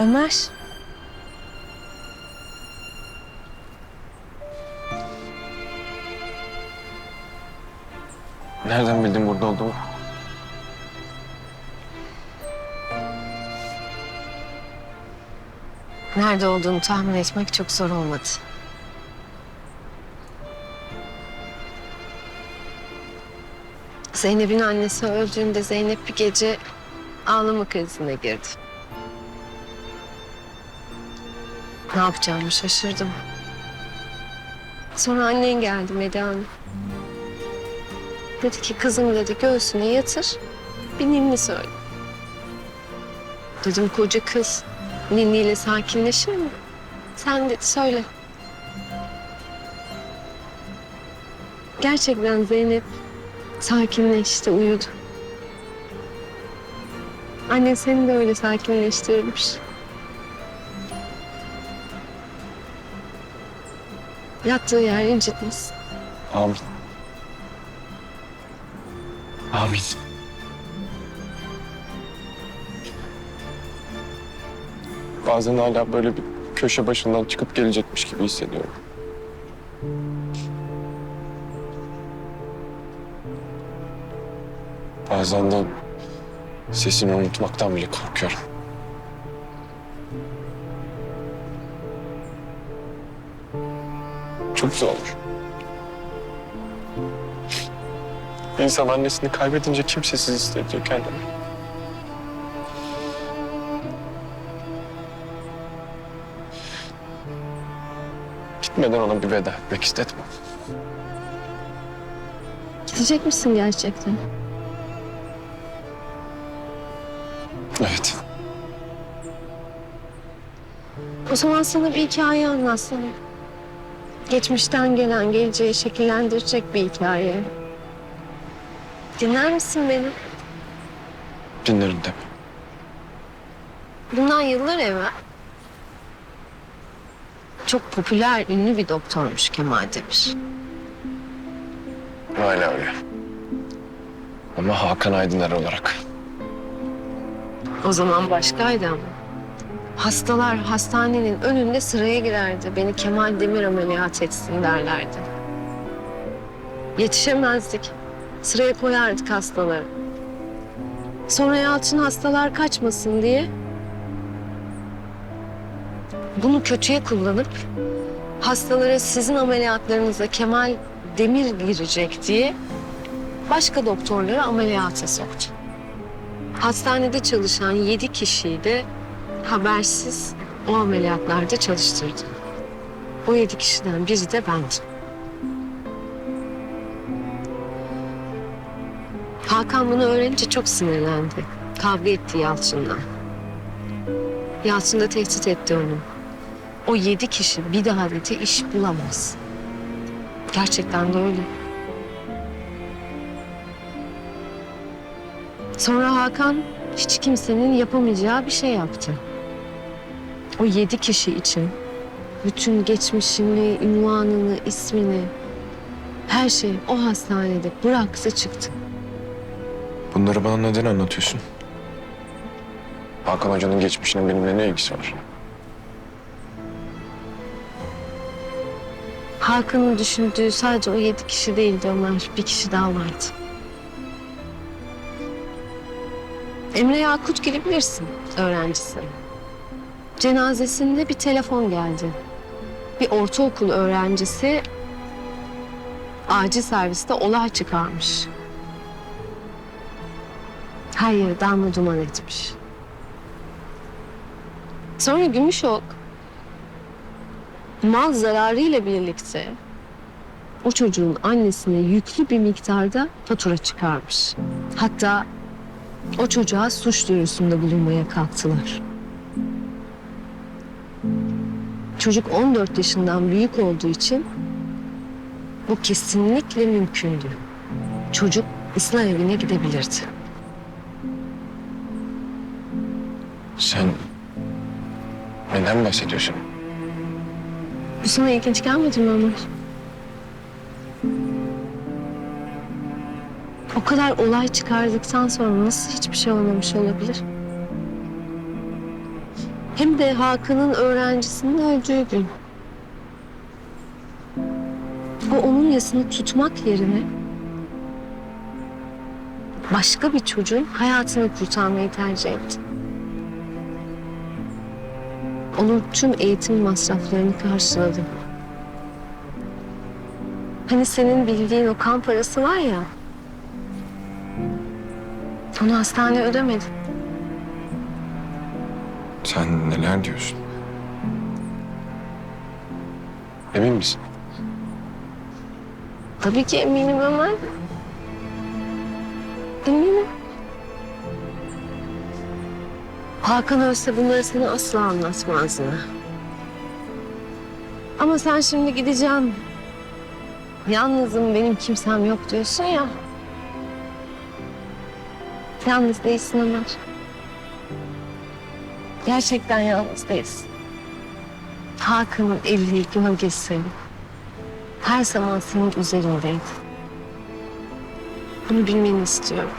Ömer. Nereden bildin burada olduğumu? Nerede olduğunu tahmin etmek çok zor olmadı. Zeynep'in annesi öldüğünde Zeynep bir gece ağlama krizine girdi. Ne yapacağımı şaşırdım. Sonra annen geldi Medya Hanım. Dedi ki kızım dedi göğsüne yatır bir ninni söyle. Dedim koca kız ninniyle sakinleşir mi? Sen dedi söyle. Gerçekten Zeynep sakinleşti, uyudu. Annen seni de öyle sakinleştirmiş. Yattığı yer incitmesin. Amin. Amin. Bazen hala böyle bir köşe başından çıkıp gelecekmiş gibi hissediyorum. Bazen de sesini unutmaktan bile korkuyorum. Çok zor. İnsan annesini kaybedince kimsesiz hissediyor kendini. Gitmeden ona bir veda etmek istedim. Gidecek misin gerçekten? Evet. O zaman sana bir hikaye anlatsam. Geçmişten gelen geleceği şekillendirecek bir hikaye. Dinler misin beni? Dinlerim tabii. Bundan yıllar evvel çok popüler, ünlü bir doktormuş Kemal Demir. Hala öyle. Ama Hakan Aydıner olarak. O zaman başkaydı ama. Hastalar hastanenin önünde sıraya girerdi. Beni Kemal Demir ameliyat etsin derlerdi. Yetişemezdik. Sıraya koyardık hastaları. Sonra Yalçın hastalar kaçmasın diye bunu kötüye kullanıp hastalara sizin ameliyatlarınıza Kemal Demir girecek diye başka doktorları ameliyata soktu. Hastanede çalışan yedi kişiyi de habersiz o ameliyatlarda çalıştırdı. O yedi kişiden biri de bendim. Hakan bunu öğrenince çok sinirlendi. Kavga etti Yalçın'la. Yalçın da tehdit etti onu. O yedi kişi bir daha dedi iş bulamaz. Gerçekten de öyle. Sonra Hakan hiç kimsenin yapamayacağı bir şey yaptı. O yedi kişi için bütün geçmişini, ünvanını, ismini, her şeyi o hastanede bıraktı çıktı. Bunları bana neden anlatıyorsun? Hakan Hoca'nın geçmişinin benimle ne ilgisi var? Hakan'ın düşündüğü sadece o yedi kişi değildi Ömer. Bir kişi daha vardı. Emre Yakut gibi bilirsin öğrencisi. Cenazesinde bir telefon geldi. Bir ortaokul öğrencisi acil serviste olay çıkarmış. Her yeri darma duman etmiş. Sonra Gümüşok mal zararıyla birlikte o çocuğun annesine yüklü bir miktarda fatura çıkarmış. Hatta o çocuğa suç duyurusunda bulunmaya kalktılar. Çocuk 14 yaşından büyük olduğu için bu kesinlikle mümkündü. Çocuk ıslah evine gidebilirdi. Sen neden bahsediyorsun? Bu sana ilginç gelmedi mi Ömer? O kadar olay çıkardıktan sonra nasıl hiçbir şey olmamış olabilir? Hem de Hakan'ın öğrencisinin öldüğü gün. O onun yasını tutmak yerine başka bir çocuğun hayatını kurtarmayı tercih etti. Onun tüm eğitim masraflarını karşıladı. Hani senin bildiğin o kan parası var ya. Onu hastane ödemedi. Sen neler diyorsun? Emin misin? Tabii ki eminim Ömer. Eminim. Hakan ölse bunları sana asla anlatmazdı. Ama sen şimdi gideceğim. Yalnızım benim kimsem yok diyorsun ya. Yalnız değilsin Ömer. Gerçekten yalnız değilsin. Hakan'ın eli, gölgesi her zaman senin üzerindeydi. Bunu bilmeni istiyorum.